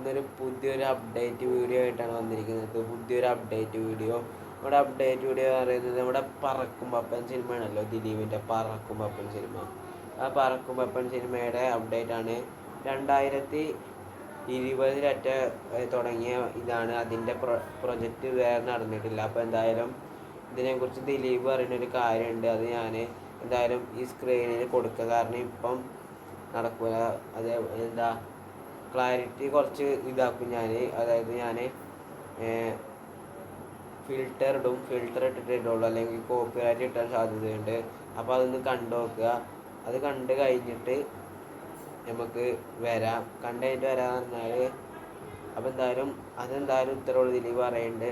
ഇന്നൊരു പുതിയൊരു update video ആയിട്ടാണ് വന്നിരിക്കുന്നത്. പുതിയൊരു അപ്ഡേറ്റ് വീഡിയോ നമ്മുടെ അപ്ഡേറ്റ് വീഡിയോ പറയുന്നത് നമ്മുടെ പറക്കും പപ്പൻ സിനിമയാണല്ലോ ദിലീപിന്റെ പറക്കും പപ്പൻ സിനിമ. ആ പറക്കും പപ്പൻ സിനിമയുടെ അപ്ഡേറ്റ് ആണ്. രണ്ടായിരത്തി ഇരുപതിലറ്റ തുടങ്ങിയ ഇതാണ്. അതിന്റെ പ്രൊ പ്രൊജക്റ്റ് വേറെ നടന്നിട്ടില്ല. അപ്പോൾ എന്തായാലും ഇതിനെക്കുറിച്ച് ദിലീപ് പറയുന്നൊരു കാര്യമുണ്ട്. അത് ഞാൻ എന്തായാലും ഈ സ്ക്രീനിൽ കൊടുക്കുക. കാരണം ഇപ്പം നടക്കുക അതേ എന്താ ക്ലാരിറ്റി കുറച്ച് ഇതാക്കും ഞാൻ അതായത് ഞാൻ ഫിൽറ്റർ ഇടും. ഫിൽറ്റർ ഇട്ടിട്ട് ഇടുള്ളൂ. അല്ലെങ്കിൽ കോപ്പിറൈറ്റ് കിട്ടാൻ സാധ്യതയുണ്ട്. അപ്പോൾ അതൊന്ന് കണ്ടു നോക്കുക. അത് കണ്ട് കഴിഞ്ഞിട്ട് നമുക്ക് വരാം. കണ്ടു കഴിഞ്ഞിട്ട് വരാമെന്ന് പറഞ്ഞാൽ അപ്പോൾ എന്തായാലും അതെന്തായാലും ഉത്തരവുള്ള ഇതിൽ പറയുന്നുണ്ട്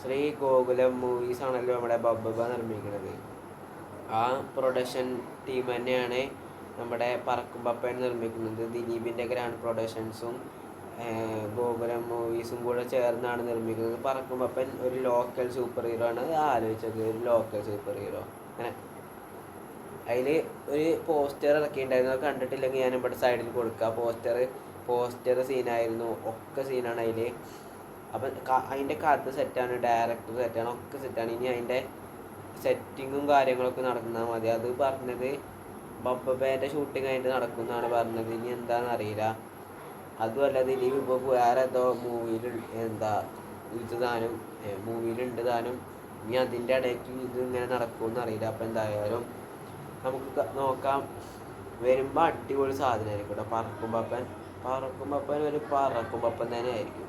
ശ്രീ ഗോകുലം മൂവീസ് ആണല്ലോ നമ്മുടെ ബബ്ബ നിർമ്മിക്കുന്നത് ആ പ്രൊഡക്ഷൻ ടീം തന്നെയാണ് നമ്മുടെ പറക്കും പപ്പൻ നിർമ്മിക്കുന്നത്. ദിലീപിന്റെ ഗ്രാൻഡ് പ്രൊഡക്ഷൻസും ഗോകുലം മൂവീസും കൂടെ ചേർന്നാണ് നിർമ്മിക്കുന്നത്. പറക്കും പപ്പൻ ഒരു ലോക്കൽ സൂപ്പർ ഹീറോ ആണ് ആലോചിച്ചത് ഒരു ലോക്കൽ സൂപ്പർ ഹീറോ അങ്ങനെ. അതിൽ ഒരു പോസ്റ്റർ ഇറക്കിയിട്ടുണ്ടായിരുന്നു. അത് കണ്ടിട്ടില്ലെങ്കിൽ ഞാൻ ഇവിടെ സൈഡിൽ കൊടുക്കുക പോസ്റ്റർ പോസ്റ്റർ സീനായിരുന്നു ഒക്കെ സീനാണ് അതിൽ അപ്പം അതിന്റെ കഥ സെറ്റാണ് ഡയറക്ടർ സെറ്റാണ് ഒക്കെ സെറ്റാണ് ഇനി അതിന്റെ സെറ്റിങ്ങും കാര്യങ്ങളൊക്കെ നടന്നാൽ മതി. അത് പറഞ്ഞത് ബബ്ബബേന്റെ ഷൂട്ടിംഗ് ആയിട്ട് നടക്കുന്നതാണ് പറഞ്ഞത്. ഇനി എന്താണെന്ന് അറിയില്ല. അതുമല്ല ദിലീപ് ഇപ്പോൾ വേറെ ഏതോ മൂവിയിൽ എന്താ ഇത് താനും മൂവിയിലുണ്ട് താനും. ഇനി അതിന്റെ ഇടയ്ക്ക് ഇത് ഇങ്ങനെ നടക്കുമെന്ന് അറിയില്ല. അപ്പോൾ എന്തായാലും നമുക്ക് നോക്കാം. വരുമ്പോൾ അടിപൊളി സാധനമായിരിക്കും കേട്ടോ പറക്കും പപ്പൻ. പറക്കും പപ്പൻ ഒരു പറക്കും പപ്പൻ തന്നെ ആയിരിക്കും.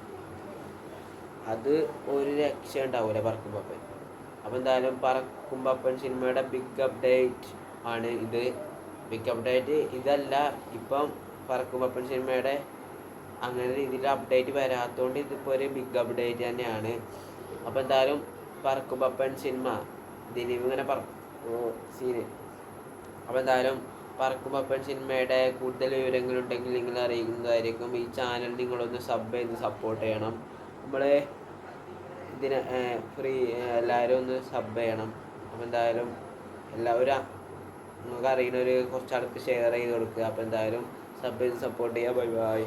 അത് ഒരു രക്ഷ ഉണ്ടാവില്ല പറക്കും പപ്പൻ. അപ്പോൾ എന്തായാലും പറക്കും പപ്പൻ സിനിമയുടെ ബിഗ് അപ്ഡേറ്റ് ആണ് ഇത്. ബിഗ് അപ്ഡേറ്റ് ഇതല്ല. ഇപ്പം പറക്കും പപ്പൻ സിനിമയുടെ അങ്ങനെ രീതിയിൽ അപ്ഡേറ്റ് വരാത്തതുകൊണ്ട് ഇതിപ്പോൾ ഒരു ബിഗ് അപ്ഡേറ്റ് തന്നെയാണ്. അപ്പോൾ എന്തായാലും പറക്കും പപ്പൻ സിനിമ ദിലീപ് ഇങ്ങനെ പറ സീന് അപ്പോൾ എന്തായാലും പറക്കും പപ്പൻ സിനിമയുടെ കൂടുതൽ വിവരങ്ങളുണ്ടെങ്കിൽ നിങ്ങൾ അറിയിക്കുന്നതായിരിക്കും ഈ ചാനൽ നിങ്ങളൊന്ന് സബ് ചെയ്ത് സപ്പോർട്ട് ചെയ്യണം. നമ്മൾ ഇതിന് ഫ്രീ എല്ലാവരും ഒന്ന് സബ് ചെയ്യണം. അപ്പോൾ എന്തായാലും എല്ലാവരും നിങ്ങൾക്ക് അറിയുന്ന ഒരു കുറച്ചാൾക്ക് ഷെയർ ചെയ്ത് കൊടുക്കുക. അപ്പോൾ എന്തായാലും സബ് ചെയ്ത് സപ്പോർട്ട് ചെയ്യുക ബൈ ബൈ